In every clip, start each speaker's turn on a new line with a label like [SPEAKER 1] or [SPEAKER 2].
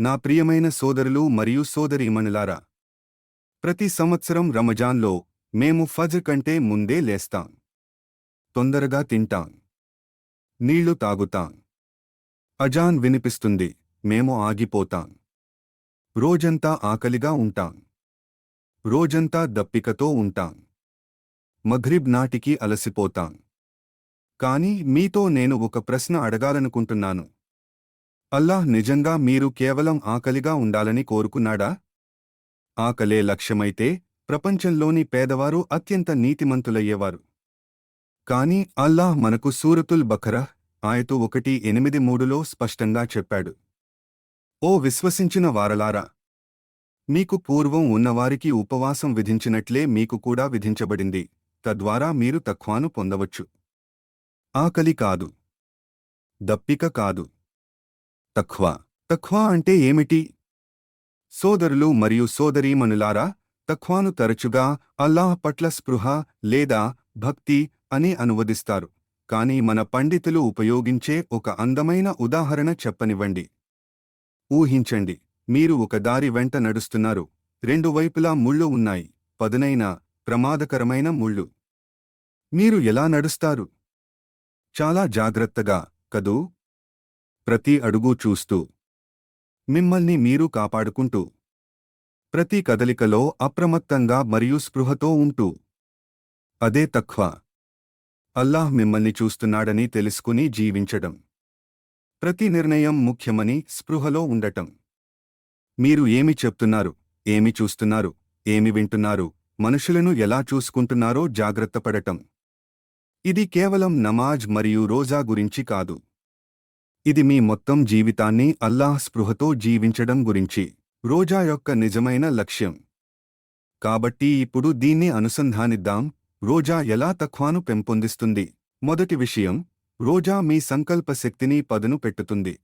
[SPEAKER 1] నా ప్రియమైన సోదరులు మరియు సోదరీమణులారా ప్రతి సంవత్సరం రమజాన్లో మేము ఫజ్ కంటే ముందే లేస్తాం. తొందరగా తింటాం. నీళ్ళు తాగుతాం. అజాన్ వినిపిస్తుంది. మేము ఆగిపోతాం. రోజంతా ఆకలిగా ఉంటాం. రోజంతా దప్పికతో ఉంటాం. మఘ్రిబ్ నాటికి అలసిపోతాం. కాని మీతో నేను ఒక ప్రశ్న అడగాలనుకుంటున్నాను. అల్లాహ్ నిజంగా మీరు కేవలం ఆకలిగా ఉండాలని కోరుకున్నాడా? ఆకలే లక్ష్యమైతే ప్రపంచంలోని పేదవారు అత్యంత నీతిమంతులయ్యేవారు. కాని అల్లాహ్ మనకు సూరతుల్ బఖరా ఆయతు ఒకటి ఎనిమిది మూడులో స్పష్టంగా చెప్పాడు. ఓ విశ్వసించిన వారలారా! మీకు పూర్వం ఉన్నవారికి ఉపవాసం విధించినట్లే మీకు కూడా విధించబడింది. తద్వారా మీరు తఖ్వాను పొందవచ్చు. ఆకలి కాదు. దప్పిక కాదు. తఖ్వా. తఖ్వా అంటే ఏమిటి? సోదరులు మరియు సోదరీమణులారా తఖ్వాను తరచుగా అల్లాహ్ పట్ల స్పృహ లేదా భక్తి అని అనువదిస్తారు. కాని మన పండితులు ఉపయోగించే ఒక అందమైన ఉదాహరణ చెప్పనివ్వండి. ఊహించండి మీరు ఒక దారి వెంట నడుస్తున్నారు. రెండు వైపులా ముళ్ళు ఉన్నాయి. పదునైన ప్రమాదకరమైన ముళ్ళు. మీరు ఎలా నడుస్తారు? చాలా జాగ్రత్తగా కదూ? ప్రతి అడుగు చూస్తూ మిమ్మల్ని మీరు కాపాడుకుంటూ ప్రతి కదలికలో అప్రమత్తంగా మరియు స్పృహతో ఉంటూ అదే తఖ్వా. అల్లాహ్ మిమ్మల్ని చూస్తున్నాడని తెలుసుకుని జీవించడం. ప్రతి నిర్ణయం ముఖ్యమని స్పృహలో ఉండటం. మీరు ఏమి చెప్తున్నారు ఏమి చూస్తున్నారు ఏమి వింటున్నారు మనుషులను ఎలా చూసుకుంటున్నారో జాగ్రత్తపడటం ఇది కేవలం నమాజ్ మరియు రోజా గురించి కాదు. ఇది మీ మొత్తం జీవితాన్ని అల్లాహ్ స్పృహతో జీవించడం గురించి రోజా యొక్క నిజమైన లక్ష్యం. కాబట్టి ఇప్పుడు దీన్ని అనుసంధానిద్దాం. రోజా ఎలా తఖ్వాను పెంపొందిస్తుంది? మొదటి విషయం రోజా మీ సంకల్ప శక్తిని పదును పెట్టుతుంది.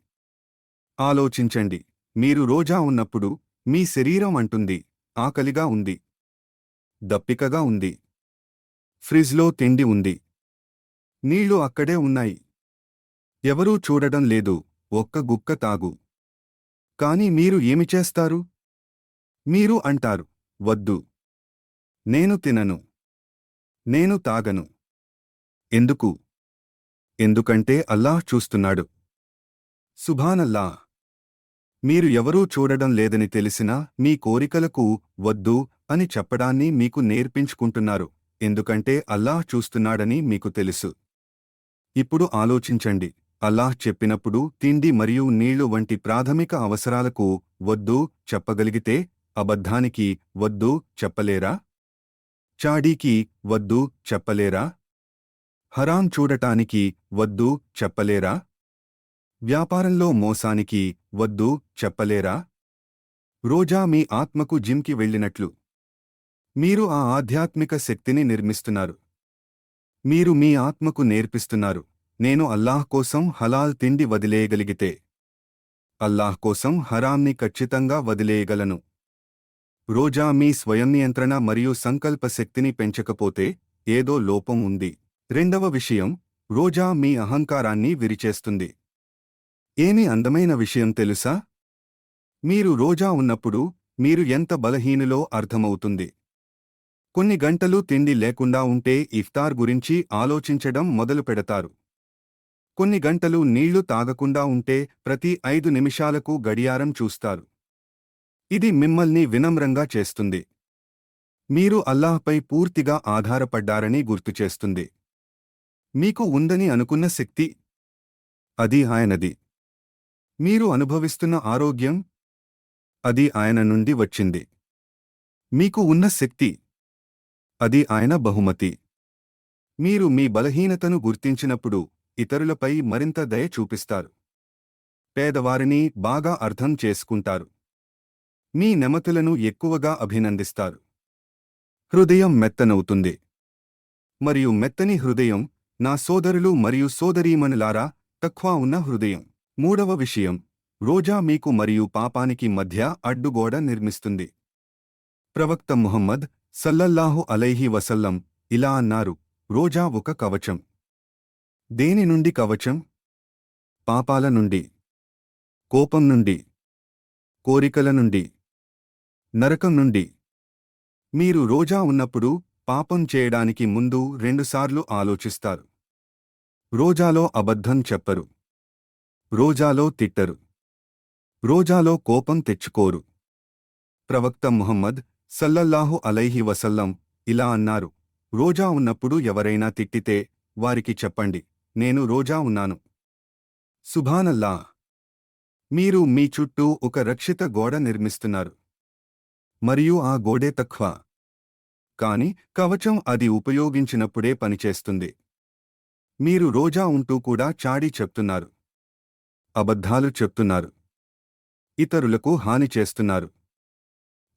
[SPEAKER 1] ఆలోచించండి మీరు రోజా ఉన్నప్పుడు మీ శరీరం అంటుంది ఆకలిగా ఉంది. దప్పికగా ఉంది. ఫ్రిజ్లో తిండి ఉంది. నీళ్ళు అక్కడే ఉన్నాయి. ఎవరూ చూడడం లేదు ఒక్క గుక్క తాగు. కాని మీరు ఏమి చేస్తారు? మీరు అంటారు వద్దు. నేను తినను. నేను తాగను. ఎందుకు? ఎందుకంటే అల్లాహ్ చూస్తున్నాడు. సుభానల్లా మీరు ఎవరూ చూడడం లేదని తెలిసినా మీ కోరికలకు వద్దు అని చెప్పడాన్ని మీకు నేర్పించుకుంటున్నారు ఎందుకంటే అల్లాహ్ చూస్తున్నాడని మీకు తెలుసు. ఇప్పుడు ఆలోచించండి. అల్లాహ్ చెప్పినప్పుడు తిండి మరియు నీళ్ళు వంటి ప్రాథమిక అవసరాలకు వద్దు చెప్పగలిగితే అబద్ధానికి వద్దు చెప్పలేరా? చాడీకి వద్దు చెప్పలేరా? హరాం చూడటానికి వద్దు చెప్పలేరా? వ్యాపారంలో మోసానికి వద్దు చెప్పలేరా? రోజా మీ ఆత్మకు జిమ్కి వెళ్ళినట్లు. మీరు ఆ ఆధ్యాత్మిక శక్తిని నిర్మిస్తున్నారు. మీరు మీ ఆత్మకు నేర్పిస్తున్నారు. నేను అల్లాహ్ కోసం హలాల్ తిండి వదిలేయగలిగితే అల్లాహ్ కోసం హరాంని ఖచ్చితంగా వదిలేయగలను. రోజా మీ స్వయం నియంత్రణ మరియు సంకల్ప శక్తిని పెంచకపోతే ఏదో లోపం ఉంది. రెండవ విషయం రోజా మీ అహంకారాన్ని విరిచేస్తుంది. ఏమి అందమైన విషయం తెలుసా? మీరు రోజా ఉన్నప్పుడు మీరు ఎంత బలహీనులో అర్థమవుతుంది. కొన్ని గంటలు తిండి లేకుండా ఉంటే ఇఫ్తార్ గురించి ఆలోచించడం మొదలు పెడతారు కొన్ని గంటలు నీళ్ళు తాగకుండా ఉంటే ప్రతి ఐదు నిమిషాలకు గడియారం చూస్తారు. ఇది మిమ్మల్ని వినమ్రంగా చేస్తుంది. మీరు అల్లాహ్పై పూర్తిగా ఆధారపడ్డారని గుర్తుచేస్తుంది మీకు ఉందని అనుకున్న శక్తి? అది ఆయనది. మీరు అనుభవిస్తున్న ఆరోగ్యం? అది ఆయన నుండి వచ్చింది. మీకు ఉన్న శక్తి? అది ఆయన బహుమతి. మీరు మీ బలహీనతను గుర్తించినప్పుడు ఇతరులపై మరింత దయ చూపిస్తారు. పేదవారిని బాగా అర్థం చేసుకుంటారు. మీ నెమతులను ఎక్కువగా అభినందిస్తారు. హృదయం మెత్తనవుతుంది. మరియు మెత్తని హృదయం నా సోదరులు మరియు సోదరీమణులారా తక్కువ ఉన్న హృదయం. మూడవ విషయం రోజా మీకు మరియు పాపానికి మధ్య అడ్డుగోడ నిర్మిస్తుంది. ప్రవక్త ముహమ్మద్ సల్లల్లాహు అలైహి వసల్లం ఇలా అన్నారు రోజా ఒక కవచం. దేని నుండి కవచం? పాపాల నుండి కోపం నుండి కోరికల నుండి నరకం నుండి. మీరు రోజా ఉన్నప్పుడు పాపం చేయడానికి ముందు రెండుసార్లు ఆలోచిస్తారు. రోజాలో అబద్ధం చెప్పరు. రోజాలో తిట్టరు. రోజాలో కోపం తెచ్చుకోరు. ప్రవక్త ముహమ్మద్ సల్లల్లాహు అలైహి వసల్లం ఇలా అన్నారు రోజా ఉన్నప్పుడు ఎవరైనా తిట్టితే వారికి చెప్పండి. నేను రోజా ఉన్నాను. సుభానల్లా మీరు మీ చుట్టూ ఒక రక్షిత గోడ నిర్మిస్తున్నారు. మరియు ఆ గోడే తక్కువ కాని కవచం అది ఉపయోగించినప్పుడే పనిచేస్తుంది. మీరు రోజా ఉంటూ కూడా చాడి చెప్తున్నారు. అబద్ధాలు చెప్తున్నారు. ఇతరులకు హాని చేస్తున్నారు.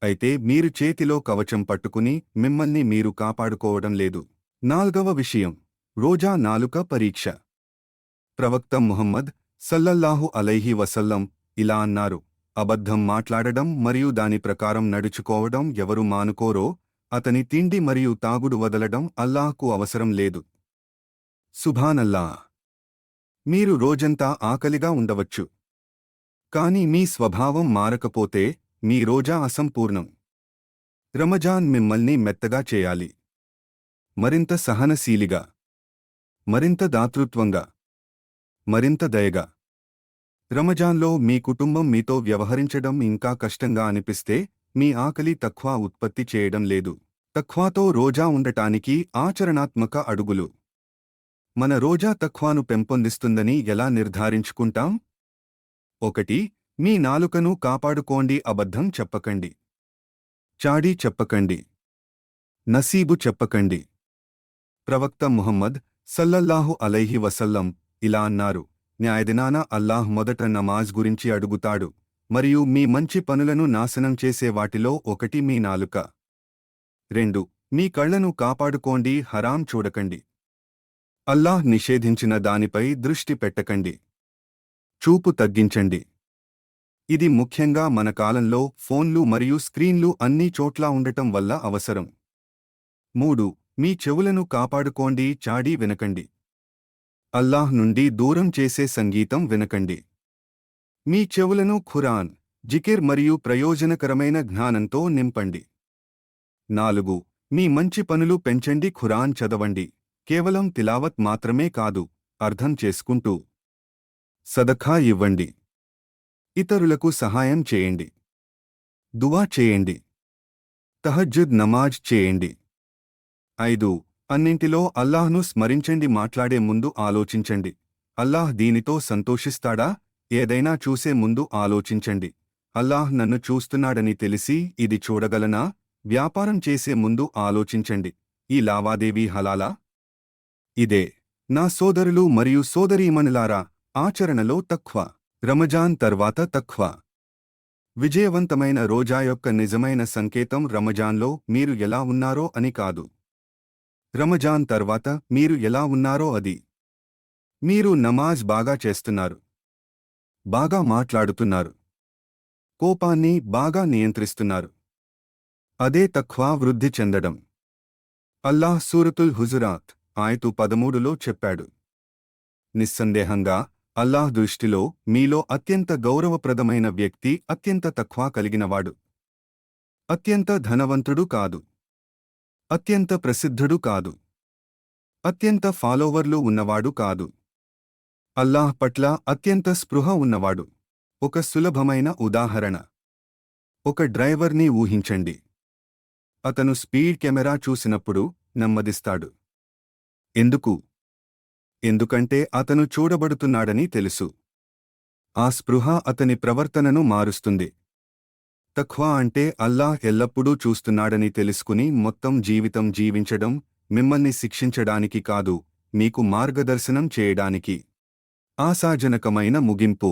[SPEAKER 1] అయితే మీరు చేతిలో కవచం పట్టుకుని మిమ్మల్ని మీరు కాపాడుకోవడం లేదు. నాల్గవ విషయం. రోజా నాలుక పరీక్ష. ప్రవక్త ముహమ్మద్ సల్లల్లాహు అలైహి వసల్లం ఇలా అన్నారు అబద్ధం మాట్లాడడం మరియు దాని ప్రకారం నడుచుకోవడం ఎవరు మానుకోరో అతని తిండి మరియు తాగుడు వదలడం అల్లాహ్కు అవసరం లేదు. సుభానల్లా మీరు రోజంతా ఆకలిగా ఉండవచ్చు. కాని మీ స్వభావం మారకపోతే మీ రోజా అసంపూర్ణం. రమజాన్ మిమ్మల్ని మెత్తగా చేయాలి. మరింత సహనశీలిగా మరింత దాతృత్వంగా మరింత దయగా. రమజాన్లో మీ కుటుంబం మీతో వ్యవహరించడం ఇంకా కష్టంగా అనిపిస్తే మీ ఆకలి తక్కువ ఉత్పత్తి చేయడం లేదు. తఖ్వాతో రోజా ఉండటానికి ఆచరణాత్మక అడుగులు. మన రోజా తఖ్వాను పెంపొందిస్తుందని ఎలా నిర్ధారించుకుంటాం? ఒకటి మీ నాలుకను కాపాడుకోండి అబద్ధం చెప్పకండి. చాడీ చెప్పకండి. నసీబు చెప్పకండి. ప్రవక్త ముహమ్మద్ సల్లల్లాహు అలైహి వసల్లం ఇలా అన్నారు న్యాయదినాన అల్లాహ్ మొదట నమాజ్ గురించి అడుగుతాడు మరియు మీ మంచి పనులను నాశనం చేసే వాటిలో ఒకటి మీ నాలుక. రెండు మీ కళ్ళను కాపాడుకోండి హరాం చూడకండి. అల్లాహ్ నిషేధించిన దానిపై దృష్టి పెట్టకండి. చూపు తగ్గించండి. ఇది ముఖ్యంగా మన కాలంలో ఫోన్లు మరియు స్క్రీన్లు అన్ని చోట్లా ఉండటం వల్ల అవసరం. మూడు మీ చెవులను కాపాడుకోండి చాడి వినకండి. అల్లాహ్ నుండి దూరం చేసే సంగీతం వినకండి. మీ చెవులను ఖురాన్ జికిర్ మరియు ప్రయోజనకరమైన జ్ఞానంతో నింపండి. నాలుగు మీ మంచి పనులు పెంచండి ఖురాన్ చదవండి. కేవలం తిలావత్ మాత్రమే కాదు అర్థం చేసుకుంటూ సదఖా ఇవ్వండి. ఇతరులకు సహాయం చేయండి. దువా చేయండి. తహజ్జుద్ నమాజ్ చేయండి. ఐదు. అన్నింటిలో అల్లాహ్ను స్మరించండి మాట్లాడే ముందు ఆలోచించండి. అల్లాహ్ దీనితో సంతోషిస్తాడా? ఏదైనా చూసే ముందు ఆలోచించండి. అల్లాహ్ నన్ను చూస్తున్నాడని తెలిసి ఇది చూడగలనా? వ్యాపారం చేసే ముందు ఆలోచించండి. ఈ లావాదేవీ హలాలా? ఇదే. నా సోదరులు మరియు సోదరీమణులారా ఆచరణలో తక్కువ రమజాన్ తర్వాత తక్కువ విజయవంతమైన రోజా యొక్క నిజమైన సంకేతం రమజాన్లో మీరు ఎలా ఉన్నారో అని కాదు. రమజాన్ తర్వాత మీరు ఎలా ఉన్నారో అది. మీరు నమాజ్ బాగా చేస్తున్నారు. బాగా మాట్లాడుతున్నారు. కోపాన్ని బాగా నియంత్రిస్తున్నారు. అదే తక్కువ వృద్ధి చెందడం. అల్లాహ్ సూరతుల్ హుజురాత్ ఆయతు పదమూడులో చెప్పాడు. నిస్సందేహంగా అల్లాహ్ దృష్టిలో మీలో అత్యంత గౌరవప్రదమైన వ్యక్తి అత్యంత తక్కువ కలిగినవాడు. అత్యంత ధనవంతుడు కాదు. అత్యంత ప్రసిద్ధుడు కాదు. అత్యంత ఫాలోవర్లు ఉన్నవాడు కాదు. అల్లాహ్ పట్ల అత్యంత స్పృహ ఉన్నవాడు. ఒక సులభమైన ఉదాహరణ. ఒక డ్రైవర్ని ఊహించండి. అతను స్పీడ్ కెమెరా చూసినప్పుడు నెమ్మదిస్తాడు. ఎందుకు? ఎందుకంటే అతను చూడబడుతున్నాడని తెలుసు. ఆ స్పృహ అతని ప్రవర్తనను మారుస్తుంది. తఖ్వా అంటే అల్లాహ్ ఎల్లప్పుడూ చూస్తున్నాడని తెలుసుకుని మొత్తం జీవితం జీవించడం మిమ్మల్ని శిక్షించడానికి కాదు మీకు మార్గదర్శనం చేయడానికి. ఆశాజనకమైన ముగింపు.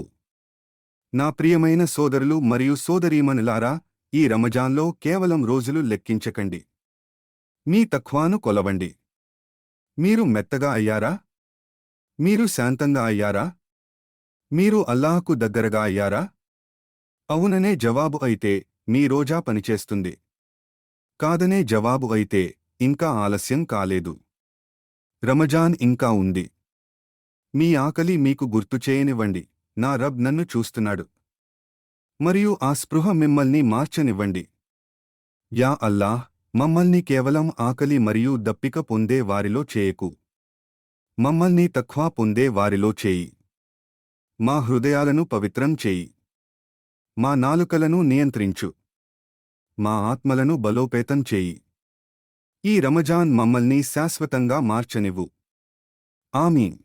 [SPEAKER 1] నా ప్రియమైన సోదరులు మరియు సోదరీమణులారా ఈ రమజాన్లో కేవలం రోజులు లెక్కించకండి. మీ తఖ్వాను కొలవండి. మీరు మెత్తగా అయ్యారా? మీరు శాంతంగా అయ్యారా? మీరు అల్లాహకు దగ్గరగా అయ్యారా? అవుననే జవాబు అయితే మీ రోజా పనిచేస్తుంది. కాదనే జవాబు అయితే ఇంకా ఆలస్యం కాలేదు. రమజాన్ ఇంకా ఉంది. మీ ఆకలి మీకు గుర్తు చేయనివ్వండి. నా రబ్ నన్ను చూస్తున్నాడు. మరియు ఆ స్పృహ మిమ్మల్ని మార్చనివ్వండి. యా అల్లాహ్ మమ్మల్ని కేవలం ఆకలి మరియు దప్పిక పొందే వారిలో చేయకు. మమ్మల్ని తఖ్వా పొందే వారిలో చేయి. మా హృదయాలను పవిత్రం చేయి. మా నాలుకలను నియంత్రించు. మా ఆత్మలను బలోపేతం చేయి. ఈ రమజాన్ మమ్మల్ని శాశ్వతంగా మార్చనివ్వు. ఆమీన్.